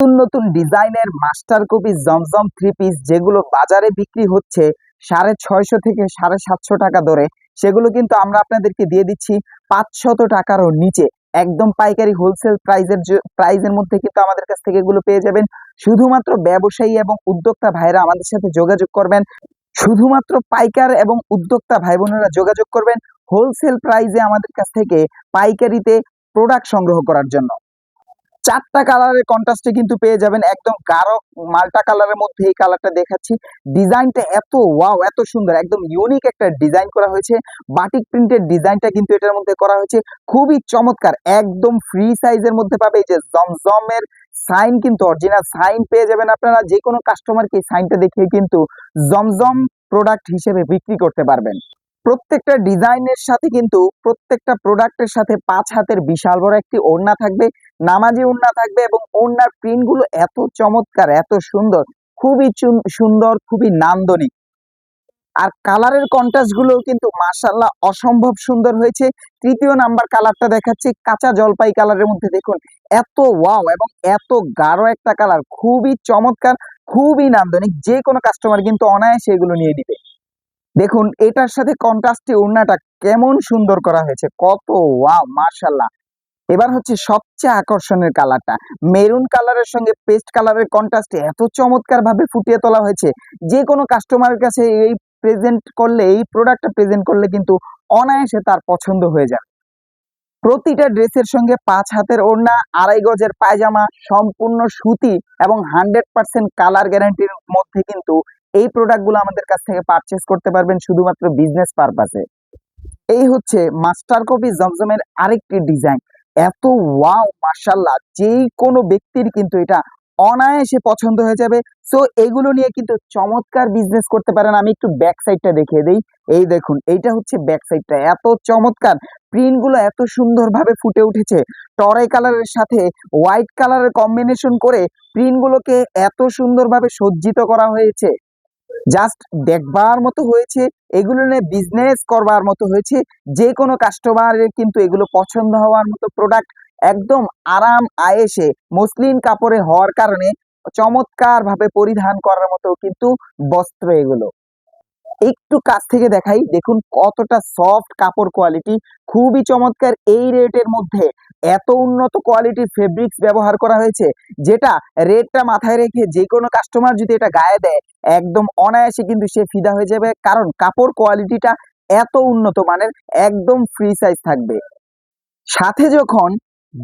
নতুন নতুন ডিজাইনের মাস্টার কপি জমজম থ্রি পিস যেগুলো বাজারে বিক্রি হচ্ছে সাড়ে ছয়শো থেকে সাড়ে সাতশো টাকা দরে, সেগুলো কিন্তু আমরা আপনাদেরকে দিয়ে দিচ্ছি পাঁচশত টাকারও নিচে। একদম পাইকারি হোলসেল প্রাইজের প্রাইজের মধ্যে কিন্তু আমাদের কাছ থেকে এগুলো পেয়ে যাবেন। শুধুমাত্র ব্যবসায়ী এবং উদ্যোক্তা ভাইরা আমাদের সাথে যোগাযোগ করবেন। শুধুমাত্র পাইকার এবং উদ্যোক্তা ভাই বোনেরা যোগাযোগ করবেন হোলসেল প্রাইজে আমাদের কাছ থেকে পাইকারিতে প্রোডাক্ট সংগ্রহ করার জন্য। চারটা কালারের কন্ট্রাস্টে কিন্তু পেয়ে যাবেন একদম গাঢ় মাল্টা কালারের মধ্যে এই কালারটা দেখাচ্ছি। ডিজাইনটা এত ওয়াও এত সুন্দর, একদম ইউনিক একটা ডিজাইন করা হয়েছে। বাটিক প্রিন্টের ডিজাইনটা কিন্তু এটার মধ্যে করা হয়েছে। খুবই চমৎকার, একদম ফ্রি সাইজের মধ্যে পাবে। এই যে জমজমের সাইন কিন্তু অরিজিনাল সাইন পেয়ে যাবেন আপনারা। যে কোনো কাস্টমারকে সাইনটা দেখিয়ে কিন্তু জমজম প্রোডাক্ট হিসেবে বিক্রি করতে পারবেন। প্রত্যেকটা ডিজাইনের সাথে কিন্তু প্রত্যেকটা প্রোডাক্টের সাথে পাঁচ হাতের বিশাল বড় একটি ওড়না থাকবে। নামাজি ওড়না থাকবে এবং ওড়নার প্রিন্টগুলো এত চমৎকার, এত সুন্দর, খুবই সুন্দর, খুবই নান্দনিক। আর কালারের কন্ট্রাস্টগুলো কিন্তু মার্শাল্লাহ অসম্ভব সুন্দর হয়েছে। তৃতীয় নাম্বার কালারটা দেখাচ্ছি, কাঁচা জলপাই কালারের মধ্যে দেখুন, এত ওয়াও এবং এত গাঢ় একটা কালার, খুবই চমৎকার, খুবই নান্দনিক, যে কোনো কাস্টমার কিন্তু অনায়াসে এগুলো নিয়ে নিবে। দেখুন, এটার সাথে কন্ট্রাস্টে ওড়নাটা কেমন সুন্দর করা হয়েছে, কত ওয়াও মার্শাল্লাহ এবার হচ্ছে সবচেয়ে আকর্ষণের কালারটা। মেরুন কালারের সঙ্গে পেস্ট কালারের কন্ট্রাস্টে এত চমৎকার ভাবে ফুটিয়ে তোলা হয়েছে। যে কোনো কাস্টমারের কাছে এই প্রেজেন্ট করলে, এই প্রোডাক্টটা প্রেজেন্ট করলে কিন্তু অনায়াসে তার পছন্দ হয়ে যাবে। প্রতিটা ড্রেসের সঙ্গে পাঁচ হাতের ওড়না, আড়াই গজের পায়জামা, সম্পূর্ণ সুতি এবং হান্ড্রেড পার্সেন্ট কালার গ্যারান্টির মধ্যে কিন্তু এই প্রোডাক্টগুলো আমাদের কাছ থেকে পারচেস করতে পারবেন শুধুমাত্র বিজনেস পারপাসে এই হচ্ছে মাস্টার কপি জমজমের আরেকটি ডিজাইন এত ওয়াও মার্শাল্লাহ যে কোনো ব্যক্তির কিন্তু এটা অনায়াসে পছন্দ হয়ে যাবে। সো এগুলো নিয়ে কিন্তু চমৎকার বিজনেস করতে পারেন। আমি একটু ব্যাক সাইডটা দেখিয়ে দেই। এই দেখুন, এইটা হচ্ছে ব্যাক সাইডটা এত চমৎকার। প্রিন্টগুলো এত সুন্দরভাবে ফুটে উঠেছে। টরাই কালারের সাথে হোয়াইট কালারের কম্বিনেশন করে প্রিন্ট গুলোকে এত সুন্দরভাবে সজ্জিত করা হয়েছে। জাস্ট দেখবার মতো হয়েছে, এগুলো নিয়ে বিজনেস করবার মতো হয়েছে যে কোনো কাস্টমারের কিন্তু এগুলো পছন্দ হওয়ার মতো প্রোডাক্ট একদম আরাম আয়েসে, মসলিন কাপড়ে হওয়ার কারণে চমৎকার ভাবে পরিধান করার মতো কিন্তু বস্ত্র এগুলো। একটু কাছ থেকে দেখাই। দেখুন কতটা সফট কাপড় কোয়ালিটি খুবই চমৎকার এই রেটের মধ্যে এত উন্নত কোয়ালিটির ফেব্রিক্স ব্যবহার করা হয়েছে, যেটা রেটটা মাথায় রেখে যে কোনো কাস্টমার যদি এটা গায়ে দেয়, একদম অনায়াসে কিন্তু সে ফিদা হয়ে যাবে। কারণ কাপড় কোয়ালিটিটা এত উন্নত মানের, একদম ফ্রি সাইজ থাকবে। সাথে যখন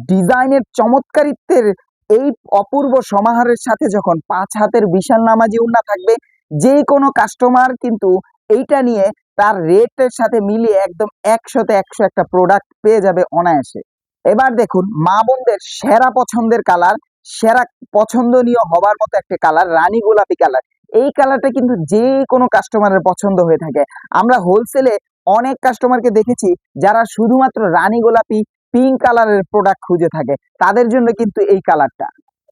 ডিজাইনের চমৎকারিত্বের এই অপূর্ব সমাহারের সাথে যখন পাঁচ হাতের বিশাল নামাজি উন্না থাকবে যে কোনো কাস্টমার কিন্তু এইটা নিয়ে তার রেটের সাথে মিলিয়ে একদম একশোতে একশো একটা প্রোডাক্ট পেয়ে যাবে অনায়াসে। এবার দেখুন, মা বোনদের সেরা পছন্দের কালার সেরা পছন্দনীয় হবার মতো একটা কালার রানী গোলাপি কালার এই কালারটা কিন্তু যে কোনো কাস্টমারের পছন্দ হয়ে থাকে। আমরা হোলসেলে অনেক কাস্টমারকে দেখেছি যারা শুধুমাত্র রানী গোলাপি পিঙ্ক কালারের প্রোডাক্ট খুঁজে থাকে। তাদের জন্য কিন্তু এই কালারটা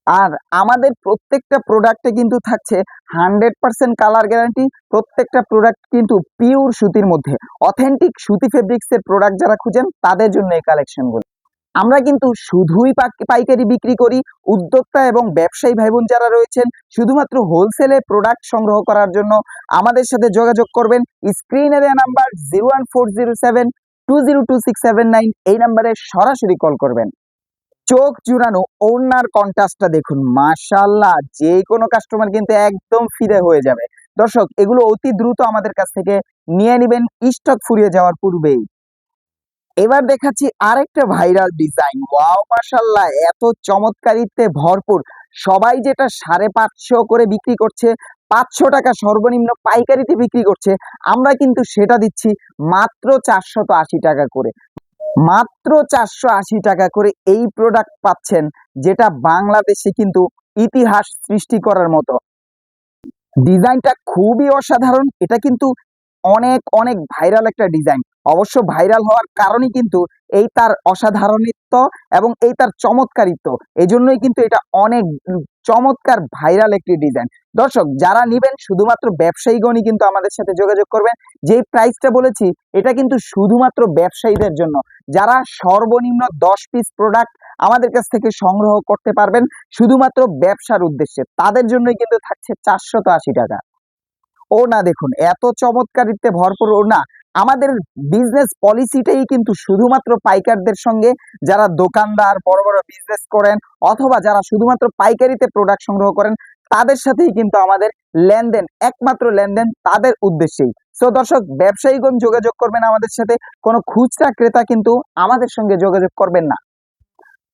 আর আমাদের প্রত্যেকটা প্রোডাক্টে কিন্তু থাকছে হান্ড্রেড পার্সেন্ট কালার গ্যারান্টি প্রত্যেকটা প্রোডাক্ট কিন্তু পিওর সুতির মধ্যে। অথেন্টিক সুতি ফেব্রিক্সের প্রোডাক্ট যারা খুঁজেন, তাদের জন্য এই কালেকশনগুলো আমরা কিন্তু শুধুই পাইকারি বিক্রি করি। উদ্যোক্তা এবং ব্যবসায়ী ভাই বোন যারা রয়েছেন, শুধুমাত্র হোলসেলে প্রোডাক্ট সংগ্রহ করার জন্য আমাদের সাথে যোগাযোগ করবেন। স্ক্রিনে দেওয়া number zero one four zero seven two zero two six seven nine এই নাম্বারে সরাসরি কল করবেন। চোখ জুড়ানো ওড়নার কন্ট্রাস্টটা দেখুন। মাশাল্লাহ যে কোনো কাস্টমার কিন্তু একদম ফিরে হয়ে যাবে। দর্শক, এগুলো অতি দ্রুত আমাদের কাছ থেকে নিয়ে নেবেন স্টক ফুরিয়ে যাওয়ার পূর্বেই। এবার দেখাচ্ছি আরেকটা ভাইরাল ডিজাইন ওয়াও মাশাল্লাহ এত চমৎকারিত্বে ভরপুর। সবাই যেটা সাড়ে পাঁচশো করে বিক্রি করছে, পাঁচশো টাকা সর্বনিম্ন পাইকারিতে বিক্রি করছে, আমরা কিন্তু সেটা দিচ্ছি মাত্র চারশত আশি টাকা করে। মাত্র চারশো আশি টাকা করে এই প্রোডাক্ট পাচ্ছেন, যেটা বাংলাদেশে কিন্তু ইতিহাস সৃষ্টি করার মতো। ডিজাইনটা খুবই অসাধারণ, এটা কিন্তু অনেক অনেক ভাইরাল একটা ডিজাইন অবশ্য ভাইরাল হওয়ার কারণই কিন্তু এই তার অসাধারণিত্ব এবং এই তার চমৎকারিত্ব। এই জন্যই কিন্তু এটা অনেক চমৎকার ভাইরাল একটি ডিজাইন দর্শক, যারা নিবেন, শুধুমাত্র ব্যবসায়ীগণই কিন্তু আমাদের সাথে যোগাযোগ করবেন। যেই প্রাইসটা বলেছি, এটা কিন্তু শুধুমাত্র ব্যবসায়ীদের জন্য। যারা সর্বনিম্ন দশ পিস প্রোডাক্ট আমাদের কাছ থেকে সংগ্রহ করতে পারবেন, শুধুমাত্র ব্যবসার উদ্দেশ্যে। তাদের জন্যই কিন্তু থাকছে চারশত আশি টাকা। ও না দেখুন, এত চমৎকারিত্বে ভরপুর ও না, আমাদের বিজনেস পলিসিটাই কিন্তু শুধুমাত্র পাইকারদের সঙ্গে যারা দোকানদার, বড় বড় বিজনেস করেন, অথবা যারা শুধুমাত্র পাইকারিতে প্রোডাক্ট সংগ্রহ করেন, তাদের সাথেই কিন্তু আমাদের লেনদেন, একমাত্র লেনদেন তাদের উদ্দেশ্যেই। সো দর্শক, ব্যবসায়ীগণ যোগাযোগ করবেন আমাদের সাথে, কোনো খুচরা ক্রেতা কিন্তু আমাদের সঙ্গে যোগাযোগ করবেন না।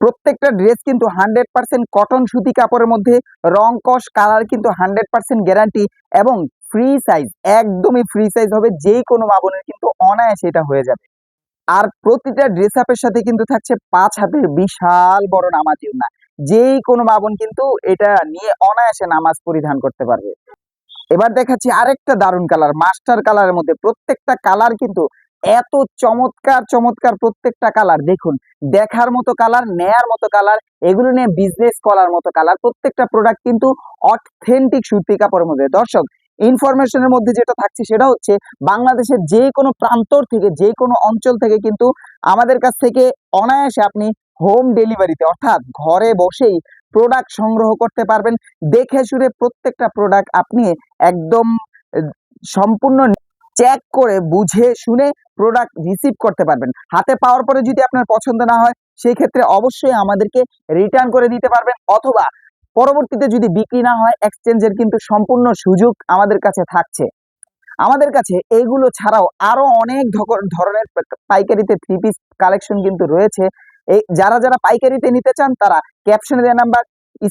প্রত্যেকটা ড্রেস কিন্তু হান্ড্রেড পার্সেন্ট কটন সুতি কাপড়ের মধ্যে, রং কষ কালার কিন্তু হান্ড্রেড পার্সেন্ট গ্যারান্টি এবং ফ্রি সাইজ একদমই ফ্রি সাইজ হবে যে কোনো মাবনের কিন্তু অনায়াসে এটা হয়ে যাবে। আর প্রতিটা ড্রেস আপের সাথে কিন্তু থাকছে পাঁচ হাতের বিশাল বড় নামাজিও না যেই কোনো মাবন কিন্তু এটা নিয়ে অনায়াসে নামাজ পরিধান করতে পারবে। এবার দেখাচ্ছি আরেকটা দারুণ কালার মাস্টার কালারের মধ্যে প্রত্যেকটা কালার কিন্তু এত চমৎকার চমৎকার প্রত্যেকটা কালার দেখুন, দেখার মতো কালার নেয়ার মতো কালার এগুলো নিয়ে বিজনেস করার মতো কালার প্রত্যেকটা প্রোডাক্ট কিন্তু অথেন্টিক সুতি কাপড়ের মধ্যে। দর্শক ইনফরমেশনের মধ্যে যেটা থাকছে সেটা হচ্ছে বাংলাদেশের যে কোনো প্রান্তর থেকে, যে কোনো অঞ্চল থেকে কিন্তু আমাদের কাছ থেকে অনায়াসে আপনি হোম ডেলিভারিতে অর্থাৎ ঘরে বসেই প্রোডাক্ট সংগ্রহ করতে পারবেন। দেখে শুনে প্রত্যেকটা প্রোডাক্ট আপনি একদম সম্পূর্ণ চেক করে বুঝে শুনে প্রোডাক্ট রিসিভ করতে পারবেন। হাতে পাওয়ার পরে যদি আপনার পছন্দ না হয় সেই ক্ষেত্রে অবশ্যই আমাদেরকে রিটার্ন করে দিতে পারবেন। অথবা পরবর্তীতে যদি বিক্রি না হয় এক্সচেঞ্জের কিন্তু সম্পূর্ণ সুযোগ আমাদের কাছে থাকছে। আমাদের কাছে এইগুলো ছাড়াও আরও অনেক ধরনের পাইকারিতে থ্রি পিস কালেকশন কিন্তু রয়েছে। এই যারা যারা পাইকারিতে নিতে চান, তারা ক্যাপশনে দেওয়া নাম্বার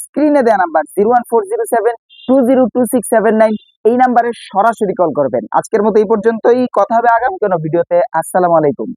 স্ক্রিনে দেওয়া number zero one four zero seven two zero two six seven nine এই নাম্বারে সরাসরি কল করবেন। আজকের মতো এই পর্যন্তই। কথা হবে আগামী কোনো ভিডিওতে। আসসালামু আলাইকুম।